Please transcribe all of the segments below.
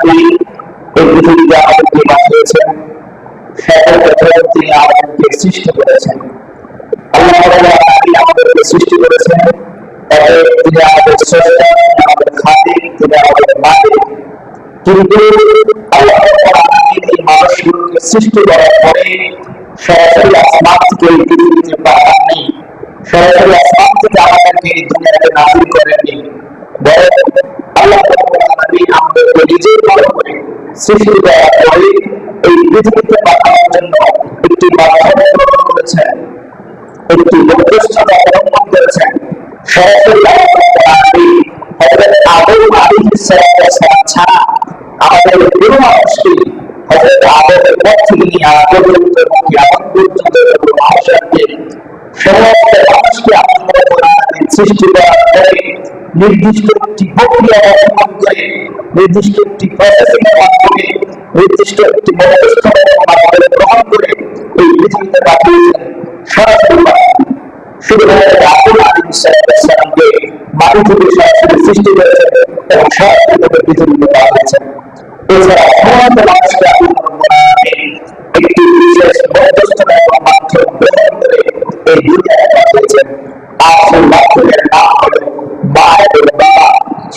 আমাদেরকে আমাদেরকে সৃষ্টি করেননি। সৃষ্টি এই পৃথিবীতে পাঠানোর জন্য একটি মাধ্যম গ্রহণ একটি মধ্যস্থতা অবলম্বন করেছেন ছাড়া সৃষ্টি করার নির্দিষ্ট একটি প্রক্রিয়া করে, নির্দিষ্ট একটি নির্দিষ্ট একটি গ্রহণ করে এই পৃথিবীতে পাঠিয়েছেন সরাসরি সৃষ্টি এবং পৃথিবীতে এছাড়া মানুষকে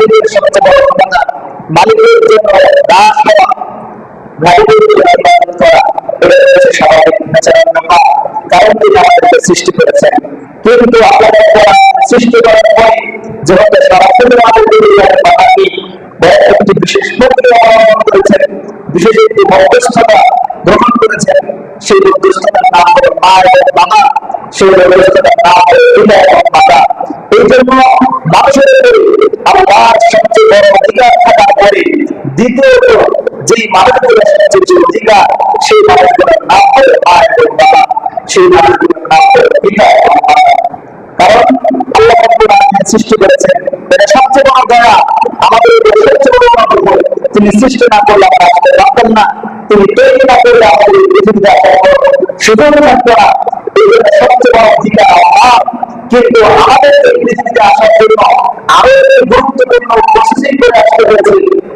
মালিকের সবচেয়ে বড় ক্ষমতা মালিকের জন্য দাস হওয়া মালিকের জন্য ইবাদত করা, এটা হচ্ছে স্বাভাবিক কারণ তিনি আমাদেরকে সৃষ্টি করেছেন কিন্তু সৃষ্টি করার যেহেতু সরাসরি একটি বিশেষ প্রক্রিয়া অবলম্বন করেছেন বিশেষ একটি মধ্যস্থতা গ্রহণ করেছেন সেই মধ্যস্থতার নাম হলো মা এবং বাবা সেই মধ্যস্থতার নাম হলো দ্বিতীয়ত যেই সেই মানুষগুলোর সেই মানুষগুলোর আমাদের কিন্তু আমাদের গুরুত্বপূর্ণ প্রসেসিং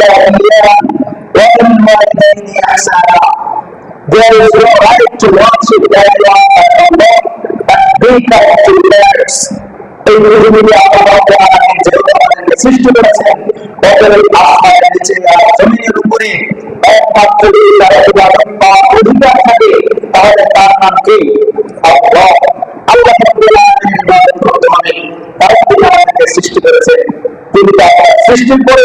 একমাত্র যদি তার আমাদেরকে সৃষ্টি পরে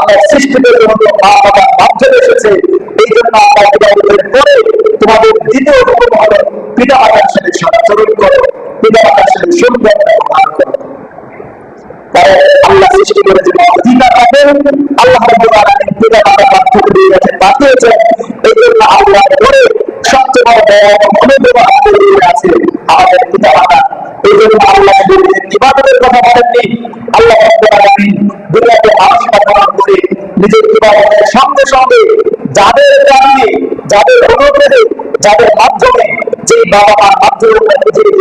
আল্লাহ সৃষ্টিদের জন্য মা বাবা মাধ্যমে এসেছে এই জন্য আল্লাহ ইবাদতের পরে তোমাদের দ্বিতীয় হুকুম হলো পিতা মাতার সাথে সদাচরণ করো পিতা মাতার সাথে সুন্দর ব্যবহার করো। আল্লাহ সৃষ্টি করেছেন অধিকার আছে, আমাদের পিতা মাতা এই জন্য আল্লাহ ইবাদতের কথা নিজের ইবাদতের সঙ্গে সঙ্গে যাদের কারণে, যাদের অনুগ্রহে যাদের মাধ্যমে যে বাবা মার মাধ্যমে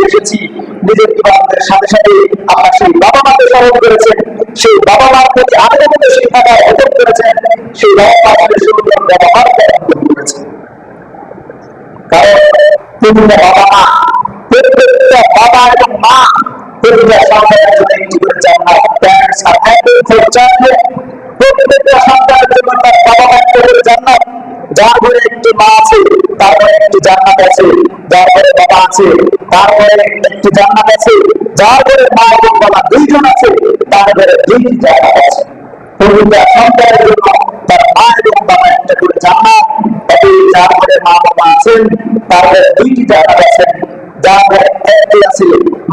এসেছি, নিজের ইবাদতের সাথে সাথে আমরা সেই বাবা মাকে স্মরণ করেছেন, সেই বাবা মার প্রতি আনুগত্য শিক্ষাটা অর্জন করেছেন, সেই বাবা মার সাথে ব্যবহার করেছেন। কারণ প্রতিটা বাবা মা প্রত্যেকটা বাবা এবং মা, প্রতিটা সন্তানের জন্য একটি করে জান্নাত প্যারেন্টস আর হ্যাপি ফর যার ঘরে একটি মা আছে একটি জান্নাত আছে, যার ঘরে বাবা আছে একটি জান্নাত আছে মা এবং বাবা দুইজন আছে, তার ঘরে জান্নাত আছে। সন্তানের জন্য তার মা এবং বাবা একটা করে জান্নাত মা বাবা আছেন, তার দুইটি জান্নাত একটি আছে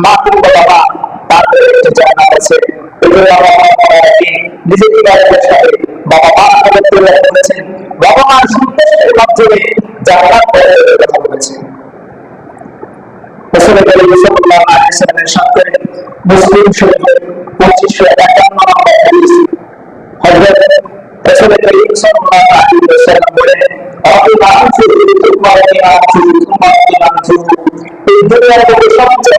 মা বাবা। মাধ্যমে জান্নাত কথা বলেছেন রসুল করিম সাল্লাল্লাহু আলাইহি ওয়াসাল্লামের সাথে মুসলিম শরীফের 2551 নম্বর হাদিস হযরত রসুল করিম সাল্লাল্লাহু আলাইহি ওয়াসাল্লাম বলেন আপনি মানুষে তোমার আছে তোমার আছে এই দুনিয়ার মধ্যে সবচেয়ে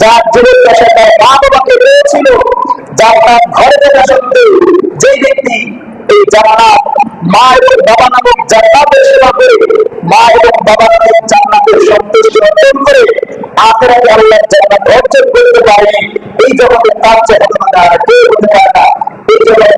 যার জীবন দশা তার মা বাবাকে পেয়েছিল যার তার ঘরে থাকা সত্ত্বেও যে ব্যক্তি এই জান্নাত মা এবং বাবা নামক জান্নাতের সেবা করে, মা এবং বাবা নামক জান্নাতের সন্তুষ্টি অর্জন করে, আখেরাতে আল্লাহর জান্নাত অর্জন করতে পারেনি। এই জগতে তার চেয়ে কেউ হতে পারে না। এই জগতে